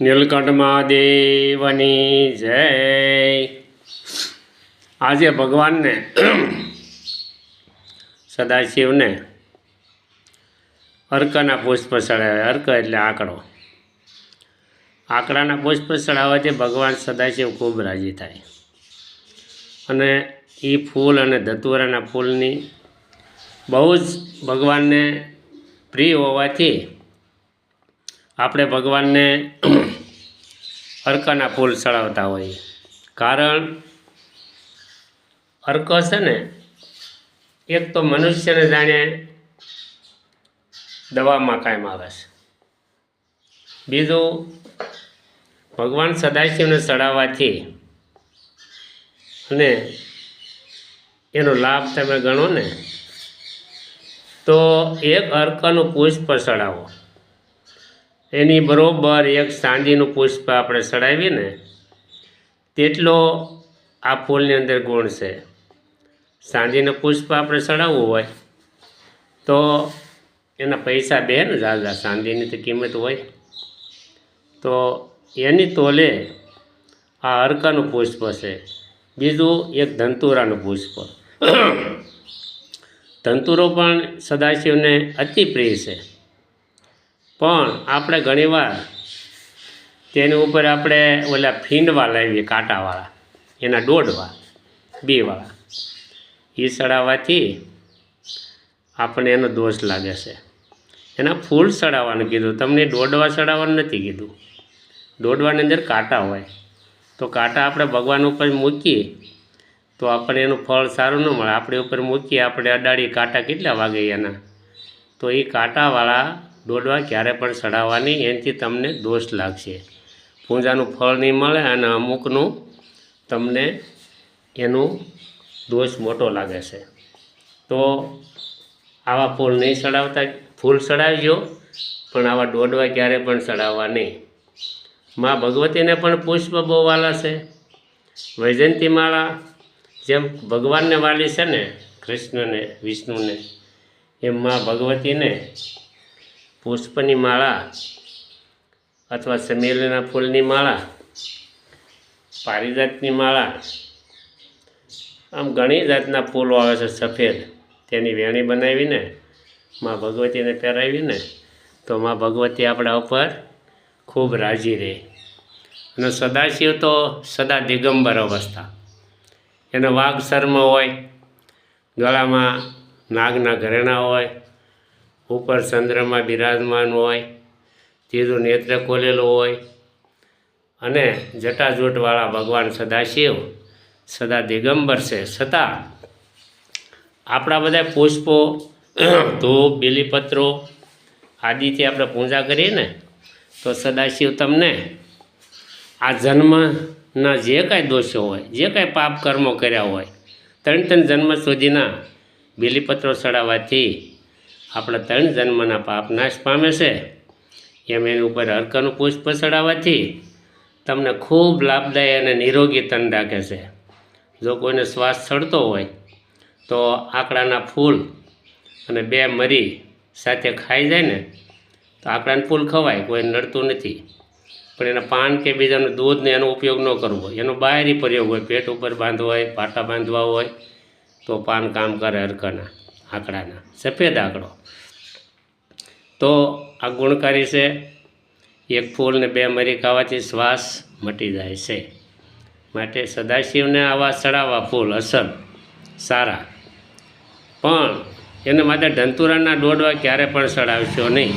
નીલકંઠ મહાદેવની જય. આજે ભગવાનને સદાશિવને અર્કના પુષ્પ ચડાવે અર્ક એટલે આંકડો. આંકડાના પુષ્પ ચડાવવાથી ભગવાન સદાશિવ ખૂબ રાજી થાય. અને એ ફૂલ અને ધતુરાના ફૂલની બહુ જ ભગવાનને પ્રિય હોવાથી આપણે ભગવાનને અર્કના ફૂલ ચડાવતા હોઈએ. કારણ અર્ક છે ને, એક તો મનુષ્યને જાણે દવામાં કાયમ આવે છે. બીજું, ભગવાન સદાશિવને ચડાવવાથી અને એનો લાભ તમે ગણો ને, તો એક અર્કનું પુષ્પ ચડાવો. એની બરોબર એક સાંજીનું પુષ્પ આપણે ચડાવીને તેટલો આ ફૂલની અંદર ગુણ છે. સાંજીનું પુષ્પ આપણે ચડાવવું હોય તો એના પૈસા બે ને ઝાઝા, સાંજીની તો કિંમત હોય. તો એની તોલે આ અર્કાનું પુષ્પ છે. બીજું એક ધંતુરાનું પુષ્પ. ધંતુરો પણ સદાશિવને અતિ પ્રિય છે. પણ આપણે ઘણીવાર તેની ઉપર આપણે ઓલા ફીંડવા લાવીએ, કાંટાવાળા, એના દોઢવા બીવાળા. એ ચડાવવાથી આપણને એનો દોષ લાગે છે. એના ફૂલ ચડાવવાનું કીધું. તમને દોડવા ચડાવવાનું નથી કીધું. દોડવાની અંદર કાંટા હોય. તો કાંટા આપણે ભગવાન ઉપર મૂકીએ, તો આપણને એનું ફળ સારું ન મળે. આપણે ઉપર મૂકીએ, આપણે અડાડી કાંટા કેટલા વાગે એના? તો એ કાંટાવાળા દોડવા ક્યારે પણ ચડાવવાની એનાથી તમને દોષ લાગશે. પૂજાનું ફળ નહીં મળે અને અમુકનું તમને એનું દોષ મોટો લાગે છે. તો આવા ફૂલ નહીં ચડાવતા ફૂલ ચડાવજો પણ આવા દોડવા ક્યારે પણ ચડાવવા નહીં. મા ભગવતીને પણ પુષ્પ બહુ વાલા છે. વૈજયંતી માળા જેમ ભગવાનને વાલી છે ને, કૃષ્ણને, વિષ્ણુને, એમ મા ભગવતીને પુષ્પની માળા અથવા ચમેલીના ફૂલની માળા, પારિજાતની માળા. આમ ઘણી જાતના ફૂલો આવે છે સફેદ. તેની વેણી બનાવીને, મા ભગવતીને પહેરાવીને, તો મા ભગવતી આપણા ઉપર ખૂબ રાજી રહે. અને સદાશિવ તો સદા દિગંબર અવસ્થા. એનો વાઘ શર્મ હોય, ગળામાં નાગના ઘરેણા હોય ઉપર ચંદ્રમાં બિરાજમાન હોય, ત્રીજું નેત્ર ખોલેલું હોય અને જટાજૂટવાળા ભગવાન સદાશિવ, સદા દિગંબર છે. છતાં આપણા બધા પુષ્પો, ધૂપ, બીલીપત્રો આદિથી આપણે પૂજા કરીએ ને, તો સદાશિવ તમને આ જન્મના જે કાંઈ દોષો હોય, જે કાંઈ પાપ કર્મો કર્યા હોય, ત્રણ ત્રણ જન્મ સુધીના બીલીપત્રો ચડાવવાથી આપણા ત્રણ જન્મના પાપ નાશ પામે છે. એમ એની ઉપર હરકાનું પુષ્પ ચડાવવાથી તમને ખૂબ લાભદાયી અને નિરોગી તન રાખે છે. જો કોઈને શ્વાસ ચડતો હોય, તો આંકડાના ફૂલ અને બે મરી સાથે ખાઈ જાય ને, તો આંકડાનું ફૂલ ખવાય, કોઈ નડતું નથી. પણ એના પાન કે બીજાનું દૂધને એનો ઉપયોગ ન કરવો. એનો બહારી પ્રયોગ હોય, પેટ ઉપર બાંધવા હોય, પાટા બાંધવા હોય, તો પાન કામ કરે હરકાના આંકડાના, સફેદ આંકડો. તો આ ગુણકારી છે, એક ફૂલ ને બે મરી ખાવાથી શ્વાસ મટી જાય છે. માટે સદાશિવને આવા ચડાવવા ફૂલ અસર સારા. પણ એને માટે ધંતુરાના દોડવા ક્યારે પણ ચડાવશો નહીં.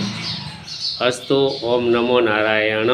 અસ્તુ ઓમ નમો નારાયણ.